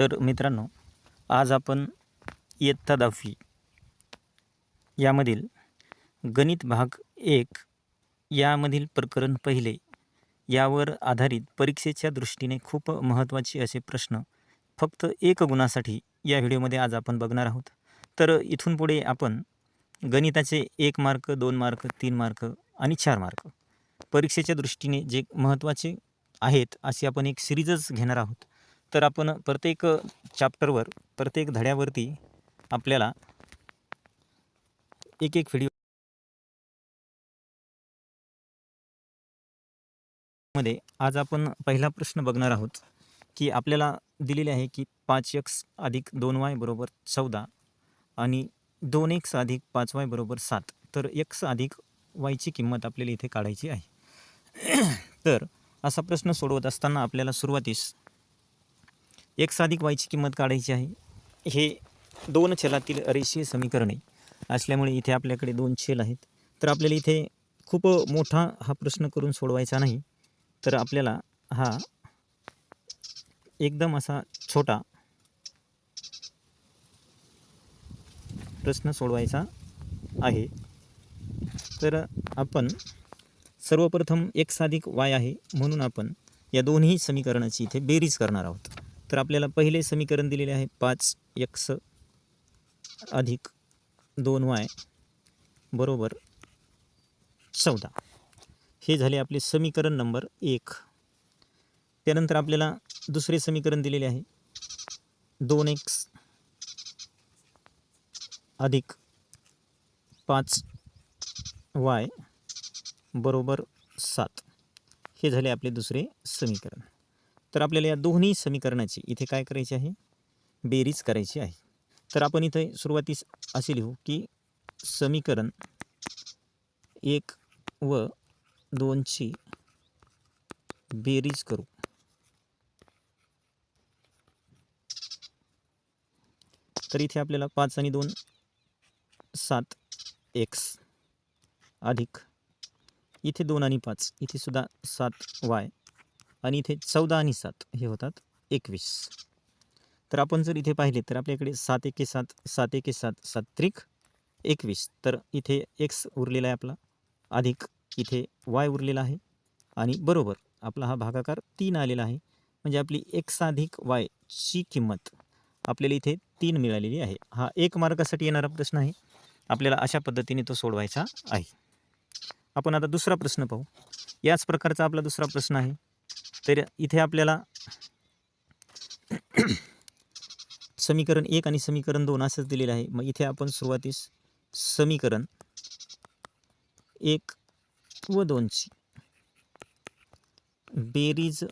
तर मित्रांनो आज आपण इयत्ता दहावी यामधील गणित भाग एक यामधील प्रकरण पहिले यावर आधारित परीक्षेच्या दृष्टीने खूप महत्त्वाचे असे प्रश्न फक्त एक गुणासाठी या व्हिडिओमध्ये आज आपण बघणार आहोत. तर इथून पुढे आपण गणिताचे एक मार्क दोन मार्क तीन मार्क आणि चार मार्क परीक्षेच्या दृष्टीने जे महत्त्वाचे आहेत अशी आपण एक सिरीजच घेणार आहोत. तर आपण प्रत्येक चॅप्टरवर प्रत्येक धड्यावरती आपल्याला एक एक व्हिडिओमध्ये आज आपण पहिला प्रश्न बघणार आहोत की आपल्याला दिलेले आहे की पाच एक्स अधिक दोन वाय बरोबर चौदा आणि दोन एक्स अधिक पाच वाय बरोबर सात. तर एक्स अधिक वायची किंमत आपल्याला इथे काढायची आहे. तर असा प्रश्न सोडवत असताना आपल्याला सुरुवातीस एक अधिक वायची किंमत काढायची आहे. हे दोन छलातील रेषीय समीकरणे असल्यामुळे इथे आपल्याकडे दोन छेल आहेत. तर आपल्याला इथे खूप मोठा हा प्रश्न करून सोडवायचा नाही. तर आपल्याला हा एकदम असा छोटा प्रश्न सोडवायचा आहे. तर आपण सर्वप्रथम एक साधिक वाय आहे म्हणून आपण या दोन्ही समीकरणाची इथे बेरीज करणार आहोत. तर आपल्याला पहिले समीकरण दिलेले आहे पाच एक्स अधिक दोन वाय बरोबर चौदा. हे झाले आपले समीकरण नंबर एक. त्यानंतर आपल्याला दुसरे समीकरण दिलेले आहे. दोन एक्स अधिक पाच वाय बरोबर सात. हे झाले आपले दुसरे समीकरण. तर आपल्याला या दोन्ही समीकरणाची इथे काय करायची आहे? बेरीज करायची आहे. तर आपण इथे सुरुवातीस असे लिहू की समीकरण एक व दोनची बेरीज करू. तर इथे आपल्याला पाच आणि दोन सात एक्स अधिक. इथे दोन आणि पाच. इथे सुद्धा सात वाय. आणि इथे चौदा आणि सात हे होतात. एकवीस. तर आपण जर इथे पाहिले तर आपल्याकडे सात एके सात सात एके सात सात त्रिक एकवीस. तर इथे एक्स उरलेला आहे आपला. अधिक इथे वाय उरलेला आहे. आणि बरोबर आपला हा भागाकार तीन आलेला आहे. म्हणजे आपली एक्स अधिक वायची किंमत आपल्याला इथे तीन मिळालेली आहे. हा एक मार्गासाठी येणारा प्रश्न आहे. आपल्याला अशा पद्धतीने तो सोडवायचा आहे. आपण आता दुसरा प्रश्न पाहू. याच प्रकारचा आपला दुसरा प्रश्न आहे. तर इथे आपल्याला समीकरण एक आणि समीकरण दोन असंच दिलेलं आहे. मग इथे आपण सुरुवातीस समीकरण एक व दोनची बेरीज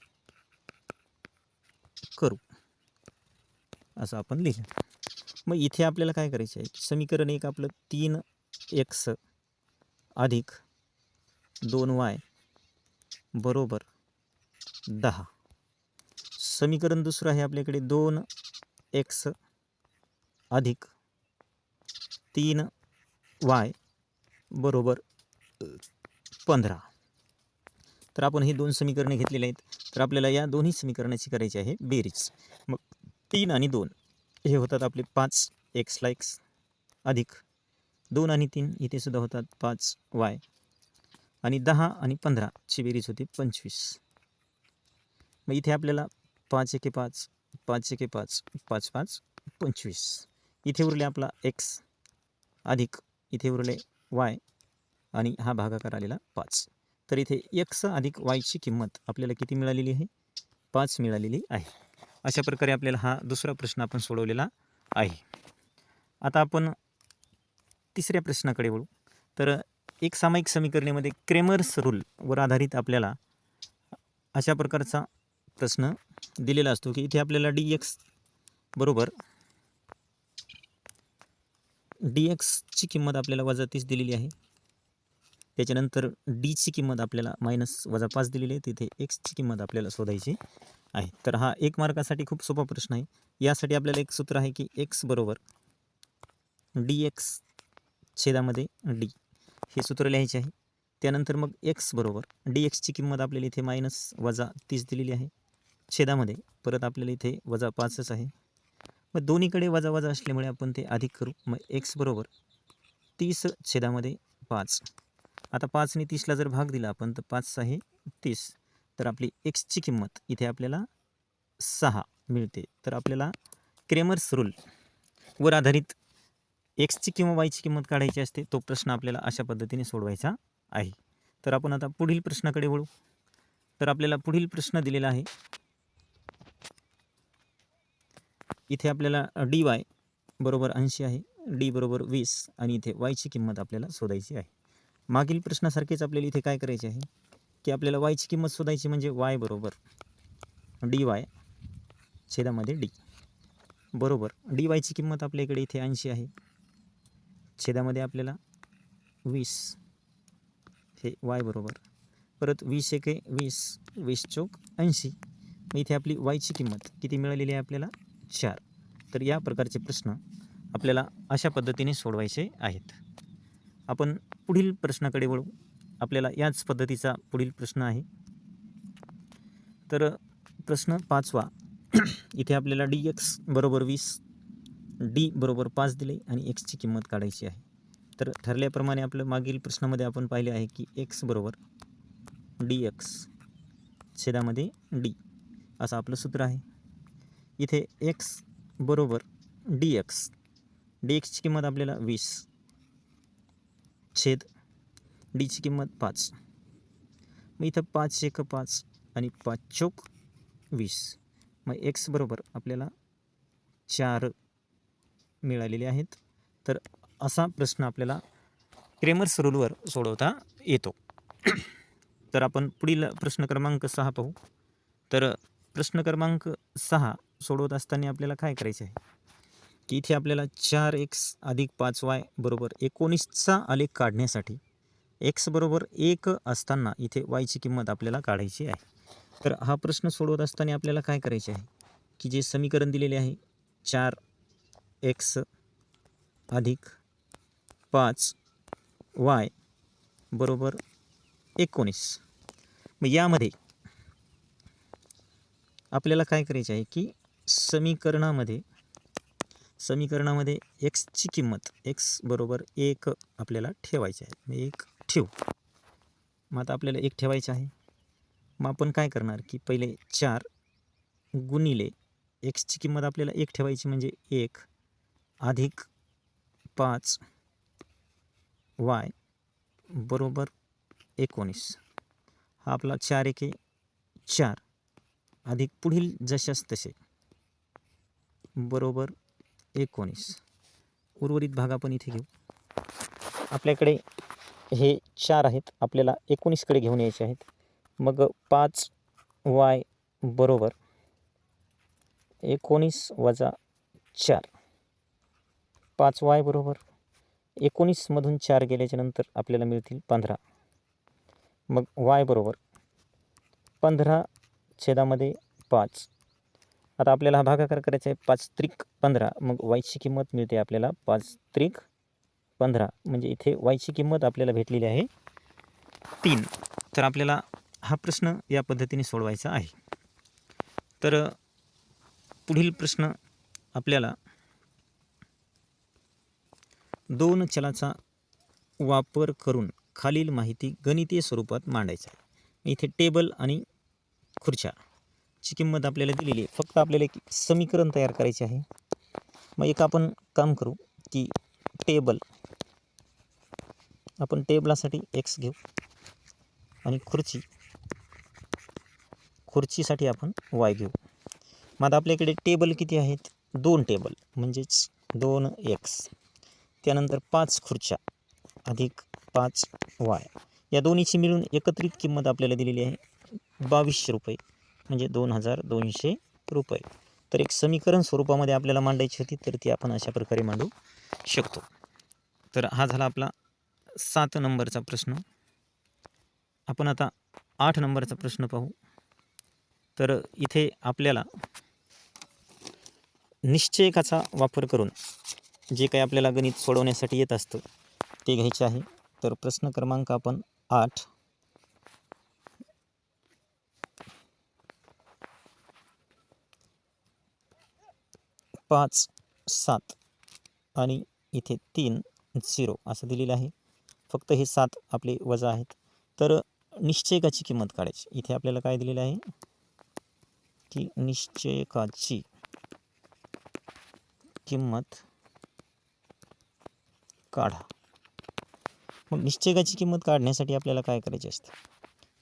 करू असं आपण लिहिलं. मग इथे आपल्याला काय करायचं आहे? समीकरण एक आपलं तीन एक्स अधिक दोन वाय बरोबर दहा. समीकरण दुसरं आहे आपल्याकडे दोन एक्स अधिक तीन वाय बरोबर पंधरा. तर आपण हे दोन समीकरणे घेतलेले आहेत. तर आपल्याला या दोन्ही समीकरणाची करायची आहे बेरीज. मग तीन आणि दोन हे होतात आपले पाच एक्सला एक्स अधिक दोन आणि तीन इथे सुद्धा होतात पाच वाय. आणि दहा आणि पंधराची बेरीज होते पंचवीस. मग इथे आपल्याला पाच एके पाच पाच एके पाच पाच पाच पंचवीस. इथे उरले आपला एक्स अधिक इथे उरले वाय आणि हा भागाकार आलेला पाच. तर इथे एक्स अधिक वायची किंमत आपल्याला किती मिळालेली आहे? पाच मिळालेली आहे. अशा प्रकारे आपल्याला हा दुसरा प्रश्न आपण सोडवलेला आहे. आता आपण तिसऱ्या प्रश्नाकडे वळू. तर एक सामायिक समीकरणेमध्ये क्रेमर्स रूलवर आधारित आपल्याला अशा प्रकारचा प्रश्न दिलेला असतो की इथे आपल्याला डी एक्स बरोबर डी एक्सची किंमत आपल्याला वजा तीस दिलेली आहे. त्याच्यानंतर डीची किंमत आपल्याला मायनस वजा पाच दिलेली आहे. तिथे एक्सची किंमत आपल्याला शोधायची आहे. तर हा एक मार्कासाठी खूप सोपा प्रश्न आहे. यासाठी आपल्याला एक सूत्र आहे की एक्स बरोबर डी एक्स छेदामध्ये डी हे सूत्र लिहायचे आहे. त्यानंतर मग एक्स बरोबर डी एक्सची किंमत आपल्याला इथे मायनस वजा तीस दिलेली आहे. छेदामध्ये. परत आपल्याला इथे वजा पाचच आहे. मग दोन्हीकडे वजा वजा असल्यामुळे आपण ते अधिक करू. मग एक्स बरोबर तीस छेदामध्ये पाच. आता पाचने तीसला जर भाग दिला आपण तर पाच आहे तीस. तर आपली एक्सची किंमत इथे आपल्याला सहा मिळते. तर आपल्याला क्रेमर्स रूल वर आधारित एक्सची किंवा वायची किंमत काढायची असते तो प्रश्न आपल्याला अशा पद्धतीने सोडवायचा आहे. तर आपण आता पुढील प्रश्नाकडे वळू. तर आपल्याला पुढील प्रश्न दिलेला आहे. इथे आपल्याला डी वाय बरोबर ऐंशी आहे. डी बरोबर वीस आणि इथे वायची किंमत आपल्याला शोधायची आहे. मागील प्रश्नासारखेच आपल्याला इथे काय करायचे आहे? की आपल्याला वायची किंमत शोधायची म्हणजे वाय बरोबर डी वाय छेदामध्ये डी. बरोबर. डी वायची किंमत आपल्या इकडे इथे ऐंशी आहे. छेदामध्ये आपल्याला वीस हे वाय बरोबर. परत वीस एक आहे वीस वीस चौक ऐंशी. मग इथे आपली वायची किंमत किती मिळालेली आहे आपल्याला? चार. तर या प्रकारचे प्रश्न आपल्याला अशा पद्धतीने सोडवायचे आहेत. आपण पुढील प्रश्नाकडे वळू. आपल्याला याच पद्धतीचा पुढील प्रश्न आहे. तर प्रश्न पाचवा. इथे आपल्याला डी एक्स बरोबर वीस डी बरोबर पाच दिले आणि एक्सची किंमत काढायची आहे. तर ठरल्याप्रमाणे आपलं मागील प्रश्नामध्ये आपण पाहिले आहे की एक्स बरोबर डी एक्स छेदामध्ये डी असं आपलं सूत्र आहे. इथे एक्स बरोबर डी एक्स डी एक्सची किंमत आपल्याला वीस. छेद डीची किंमत पाच. मग इथं पाच एक पाच आणि पाच चौक वीस. मग एक्स बरोबर आपल्याला चार मिळालेले आहेत. तर असा प्रश्न आपल्याला क्रेमर्स रूलवर सोडवता येतो. तर आपण पुढील प्रश्न क्रमांक सहा पाहू. तर प्रश्न क्रमांक सहा सोडवत असताना आपल्याला काय करायचं आहे? की इथे आपल्याला चार एक्स अधिक पाच वाय बरोबर एकोणीसचा आलेख काढण्यासाठी एक्स बरोबर एक असताना इथे वायची किंमत आपल्याला काढायची आहे. तर हा प्रश्न सोडवत असताना आपल्याला काय करायचे आहे? की जे समीकरण दिलेले आहे चार एक्स अधिक पाच वाय बरोबर एकोणीस. मग यामध्ये आपल्याला काय करायचे आहे? की समीकरणामध्ये समीकरणामध्ये एक्सची किंमत एक्स बरोबर एक आपल्याला ठेवायची आहे. मग एक ठेवू. मग आता आपल्याला एक ठेवायचं आहे. मग आपण काय करणार की पहिले चार गुणिले एक्सची किंमत आपल्याला एक ठेवायची म्हणजे एक अधिक पाच वाय बरोबर एकोणीस. हा आपला चार एके चार अधिक पुढील जशास तसे बरोबर एकोणीस. उर्वरित भाग आपण इथे घेऊ. आपल्याकडे हे चार आहेत. आपल्याला एकोणीसकडे घेऊन यायचे आहेत. मग पाच वाय बरोबर एकोणीस वजा चार. पाच वाय बरोबर एकोणीसमधून चार गेल्याच्यानंतर आपल्याला मिळतील पंधरा. मग वाय बरोबर पंधरा छेदामध्ये पाच. आता आपल्याला हा भागाकार करायचा आहे पाच त्रिक पंधरा. मग वायची किंमत मिळते आपल्याला पाच त्रिक पंधरा. म्हणजे इथे वायची किंमत आपल्याला भेटलेली आहे तीन. तर आपल्याला हा प्रश्न या पद्धतीने सोडवायचा आहे. तर पुढील प्रश्न आपल्याला दोन चलाचा वापर करून खालील माहिती गणितीय स्वरूपात मांडायचा आहे. इथे टेबल आणि खुर्च्या. ची किंमत आपल्याला दिलेली आहे. फक्त आपल्याला एक समीकरण तयार करायचे आहे. मग एक आपण काम करू की टेबल आपण टेबलासाठी एक्स घेऊ आणि खुर्ची. खुर्चीसाठी आपण वाय घेऊ. मग आता आपल्याकडे टेबल किती आहेत? दोन टेबल म्हणजेच दोन एक्स त्यानंतर पाच खुर्च्या अधिक पाच वाय या दोन्हीची मिळून एकत्रित किंमत आपल्याला दिलेली आहे बावीसशे रुपये. म्हणजे दोन हजार दोनशे रुपये. तर एक समीकरण स्वरूपामध्ये आपल्याला मांडायची होती तर ती आपण अशा प्रकारे मांडू शकतो. तर हा झाला आपला सात नंबरचा प्रश्न. आपण आता आठ नंबरचा प्रश्न पाहू. तर इथे आपल्याला निश्चयकाचा वापर करून जे काही आपल्याला गणित सोडवण्यासाठी येत असतं ते घ्यायचे आहे. तर प्रश्न क्रमांक आपण आठ पाच सात आणि इथे तीन झिरो असं दिलेलं आहे. फक्त हे सात आपले वजा आहेत. तर निश्चयकाची किंमत काढायची. इथे आपल्याला काय दिलेलं आहे? की निश्चयकाची किंमत काढा. मग निश्चयकाची किंमत काढण्यासाठी आपल्याला काय करायची असते?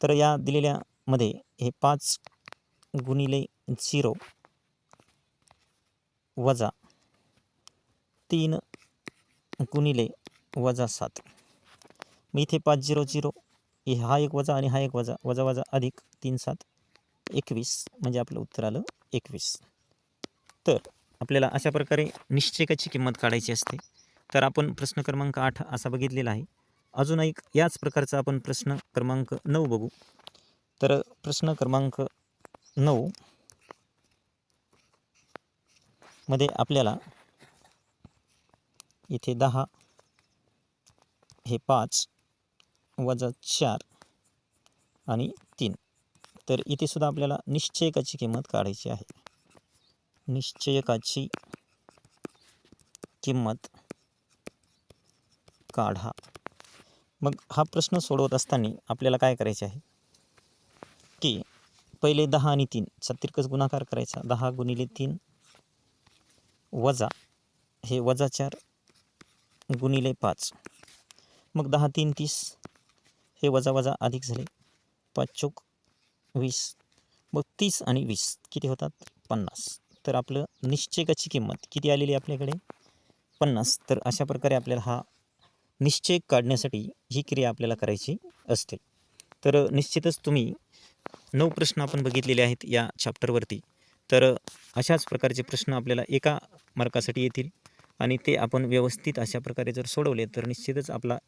तर या दिलेल्यामध्ये हे पाच गुणिले झिरो वजा तीन गुणिले वजा सात. मग इथे पाच झिरो झिरो. हा एक वजा आणि हा एक वजा. वजा वजा अधिक तीन सात एकवीस. म्हणजे आपलं उत्तर आलं एकवीस. तर आपल्याला अशा प्रकारे निश्चयकाची किंमत काढायची असते. तर आपण प्रश्न क्रमांक आठ असा बघितलेला आहे. अजून एक याच प्रकारचा आपण प्रश्न क्रमांक नऊ बघू. तर प्रश्न क्रमांक नऊ मध्ये आपल्याला इथे दहा हे पाच वजा चार आणि तीन. तर इथे सुद्धा आपल्याला निश्चयकाची किंमत काढायची आहे. निश्चयकाची किंमत काढा. मग हा प्रश्न सोडवत असताना आपल्याला काय करायचे आहे? की पहिले दहा आणि तीन तिरकस गुणाकार करायचा. दहा गुणिले तीन वजा हे वजा चार गुणिले पाच. मग दहा तीन तीस हे वजा वजा अधिक झाले पाच चोक वीस. मग तीस आणि वीस किती होतात? पन्नास. तर आपलं निश्चयकाची किंमत किती आलेली आहे आपल्याकडे? पन्नास. तर अशा प्रकारे आपल्याला हा निश्चय काढण्यासाठी ही क्रिया आपल्याला करायची असते. तर निश्चितच तुम्ही नऊ प्रश्न आपण बघितलेले आहेत या चॅप्टरवरती तर अशाच प्रकारचे प्रश्न आपल्याला एका मार्कासाठी येतील आणि ते आपण व्यवस्थित अशा प्रकारे जर सोडवले तर निश्चितच आपला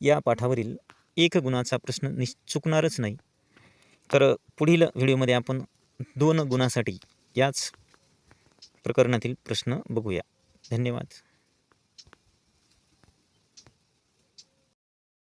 या पाठावरील एक गुणाचा प्रश्न निश् चुकणारच नाही. तर पुढील व्हिडिओमध्ये आपण दोन गुणासाठी याच प्रकरणातील प्रश्न बघूया. धन्यवाद.